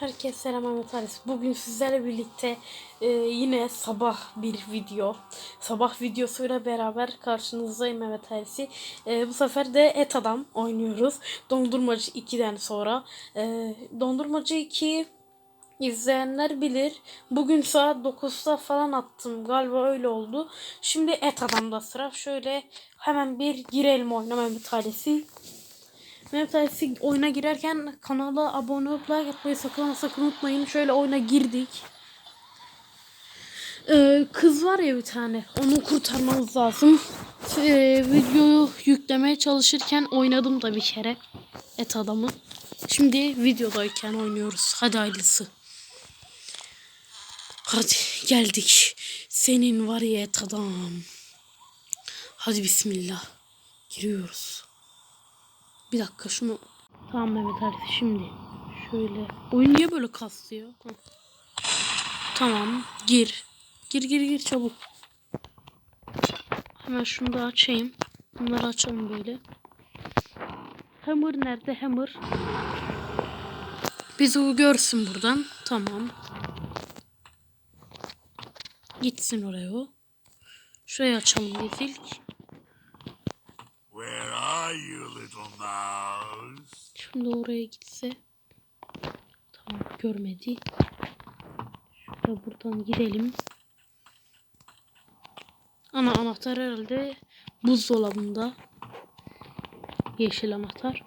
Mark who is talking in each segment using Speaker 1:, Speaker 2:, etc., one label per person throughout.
Speaker 1: Herkese selam Ahmet Aris. Bugün sizlerle birlikte e, yine sabah bir video. Sabah videosuyla beraber karşınızdayım Mehmet Aris'i. E, bu sefer de Et Adam oynuyoruz. Dondurmacı 2'den sonra. E, Dondurmacı 2 izleyenler bilir. Bugün saat 9'da falan attım. Galiba öyle oldu. Şimdi Et Adam'da sıra. Şöyle hemen bir girelim oyuna Mehmet Aris'i. Mehmet Ali oyuna girerken kanala abone olup like atmayı sakın sakın unutmayın. Şöyle oyuna girdik. Ee, kız var ya bir tane. Onu kurtarmamız lazım. Ee, videoyu yüklemeye çalışırken oynadım da bir kere. Et adamı. Şimdi videodayken oynuyoruz. Hadi hayırlısı. Hadi geldik. Senin var ya et adam. Hadi bismillah. Giriyoruz. Bir dakika şunu. Tamam Mehmet Arif şimdi. Şöyle. Oyun niye böyle kastıyor? Hı. Tamam. Gir. Gir gir gir çabuk. Hemen şunu da açayım. Bunları açalım böyle. Hammer nerede? Hammer. Bizi o görsün buradan. Tamam. Gitsin oraya o. Şurayı açalım biz ilk.
Speaker 2: Where are you, little mouse?
Speaker 1: Şimdi oraya gitse. Tamam görmedi. Şöyle buradan gidelim. Ana anahtar herhalde buzdolabında. Yeşil anahtar.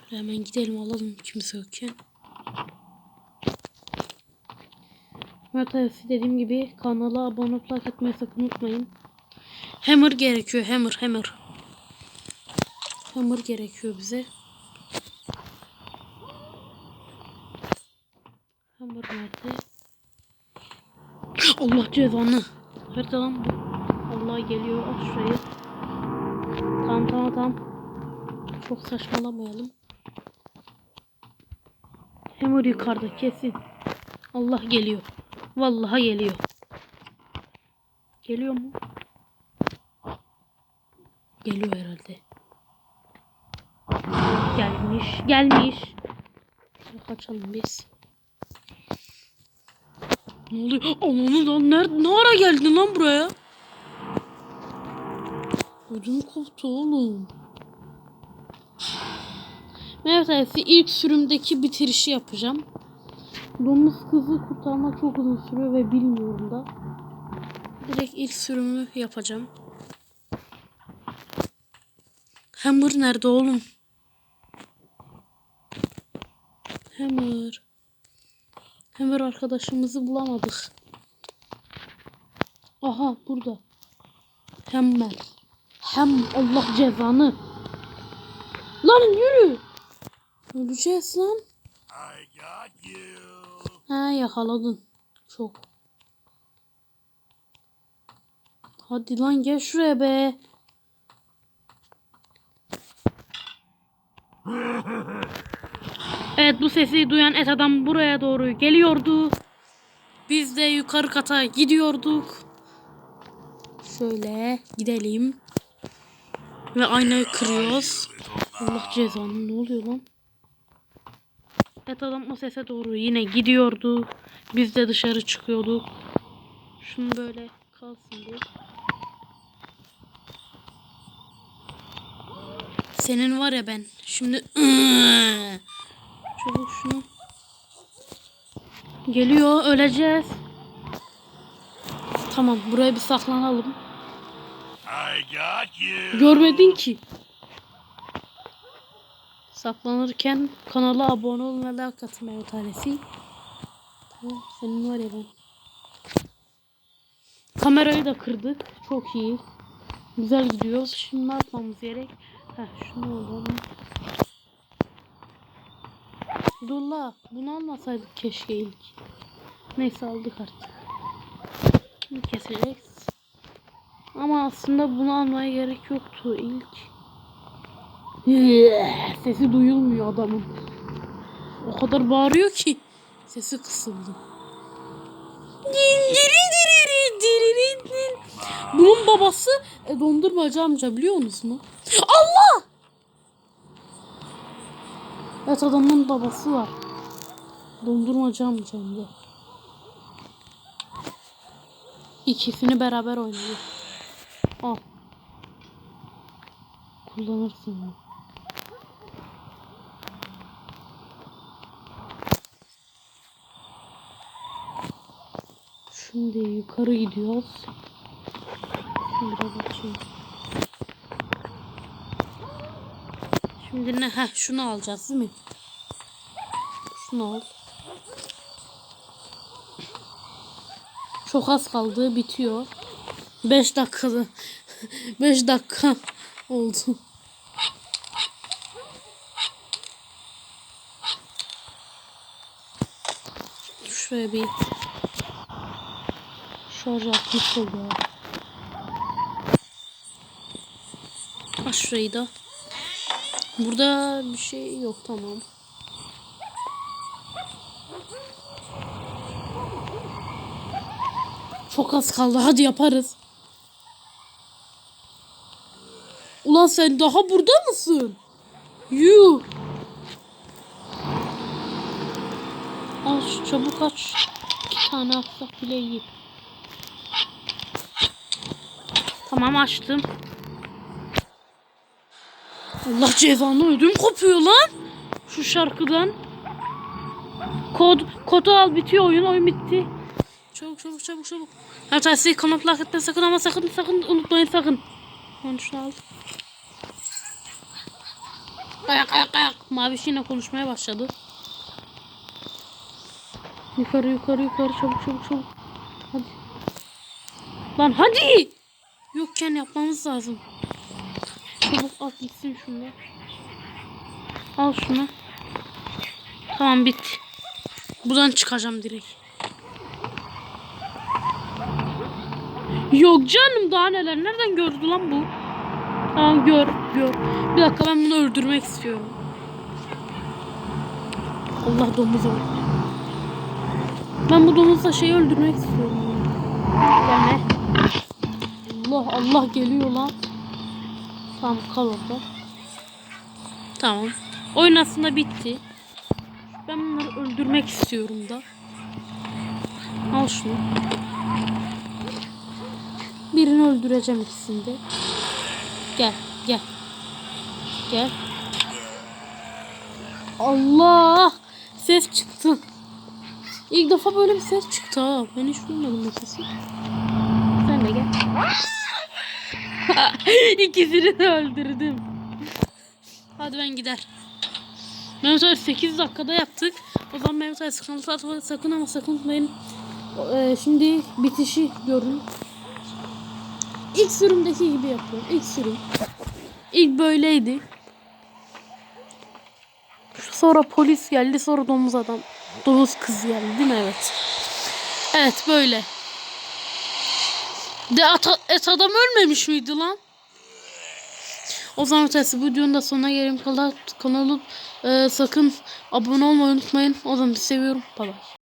Speaker 1: Şöyle hemen gidelim alalım kimse yokken. Evet, dediğim gibi kanala abone olup like sakın unutmayın. Hammer gerekiyor hammer hammer. Hamur gerekiyor bize. Hamur nerede? Allah cezanı. Nerede lan bu? Allah geliyor. Aç şurayı. Tamam tamam tamam. Çok saçmalamayalım. Hamur yukarıda kesin. Allah geliyor. Vallahi geliyor. Geliyor mu? Geliyor herhalde. Gelmiş. Gelmiş. Kaçalım biz. Ne oluyor? Ananı lan nerede? Ne ara geldin lan buraya? Ödüm koptu oğlum. Mehmet Alesi ilk sürümdeki bitirişi yapacağım. Domuz kızı kurtarmak çok uzun sürüyor ve bilmiyorum da. Direkt ilk sürümü yapacağım. Hammer nerede oğlum? Hammer. Hammer arkadaşımızı bulamadık. Aha burada. Hammer. Hem Allah cezanı. Lan yürü. Öleceğiz lan. Ha yakaladın. Çok. Hadi lan gel şuraya be. Evet bu sesi duyan et adam buraya doğru geliyordu. Biz de yukarı kata gidiyorduk. Şöyle gidelim. Ve aynayı kırıyoruz. Allah cezanı ne oluyor lan? Et adam o sese doğru yine gidiyordu. Biz de dışarı çıkıyorduk. Şunu böyle kalsın bu. Senin var ya ben. Şimdi Çabuk şunu. Geliyor öleceğiz. Tamam buraya bir saklanalım.
Speaker 2: I got you.
Speaker 1: Görmedin ki. Saklanırken kanala abone olun ve like atın tanesi. Tamam senin var ya ben. Kamerayı da kırdık. Çok iyi. Güzel gidiyoruz. Şimdi ne yapmamız gerek? Heh şunu alalım. Dur la bunu almasaydık keşke ilk. Neyse aldık artık. Şimdi keseceğiz. Ama aslında bunu almaya gerek yoktu ilk. Sesi duyulmuyor adamın. O kadar bağırıyor ki sesi kısıldı. Bunun babası e, dondurmacı amca biliyor musunuz mu? Allah! Evet adamın babası var. Hem de. İkisini beraber oynuyor. Al. Kullanırsın bunu. Şimdi yukarı gidiyoruz. Biraz açayım. Şimdi ne? Heh, şunu alacağız değil mi? Şunu al. Çok az kaldı. Bitiyor. 5 dakikada. 5 dakika oldu. Şuraya bir şarj atmış oluyor. Aç şurayı da. Burada bir şey yok tamam. Çok az kaldı. Hadi yaparız. Ulan sen daha burada mısın? Yuh. Aç çabuk aç. İki tane atsak bile iyi. Tamam açtım. Allah cezanı ödüm kopuyor lan. Şu şarkıdan. Kod, kodu al bitiyor oyun oyun bitti. Çabuk çabuk çabuk çabuk. Her tanesi kanatlar etme sakın ama sakın sakın unutmayın sakın. Ben şunu al. Ayak ayak ayak. Maviş yine konuşmaya başladı. Yukarı yukarı yukarı çabuk çabuk çabuk. Hadi. Lan hadi. Yokken yapmamız lazım. Çabuk at gitsin şunu. Al şunu. Tamam bitti. Buradan çıkacağım direkt. Yok canım daha neler. Nereden gördü lan bu? Tamam gör gör. Bir dakika ben bunu öldürmek istiyorum. Allah domuz ol. Ben bu domuzla şeyi öldürmek istiyorum. Gelme. Allah Allah geliyor lan. Tamam kal orada. Tamam. Oyun aslında bitti. Ben bunları öldürmek istiyorum da. Al şunu. Birini öldüreceğim ikisini de. Gel gel. Gel. Allah! Ses çıktı. İlk defa böyle bir ses çıktı ha. Ben hiç duymadım bu sesi. Sen de gel. İkisini de öldürdüm. Hadi ben gider. Mehmet Ali 8 dakikada yaptık. O zaman Mehmet Ali sıkıntı atmayı sakın ama sakın unutmayın. Ee, şimdi bitişi görün. İlk sürümdeki gibi yapıyorum. İlk sürüm. İlk böyleydi. Sonra polis geldi. Sonra domuz adam. Domuz kız geldi değil mi? Evet. Evet böyle. De at, et adam ölmemiş miydi lan? O zaman ötesi bu videonun da sonuna gelelim. Kanal, kanalı e, sakın abone olmayı unutmayın. O zaman seviyorum. Bye bye.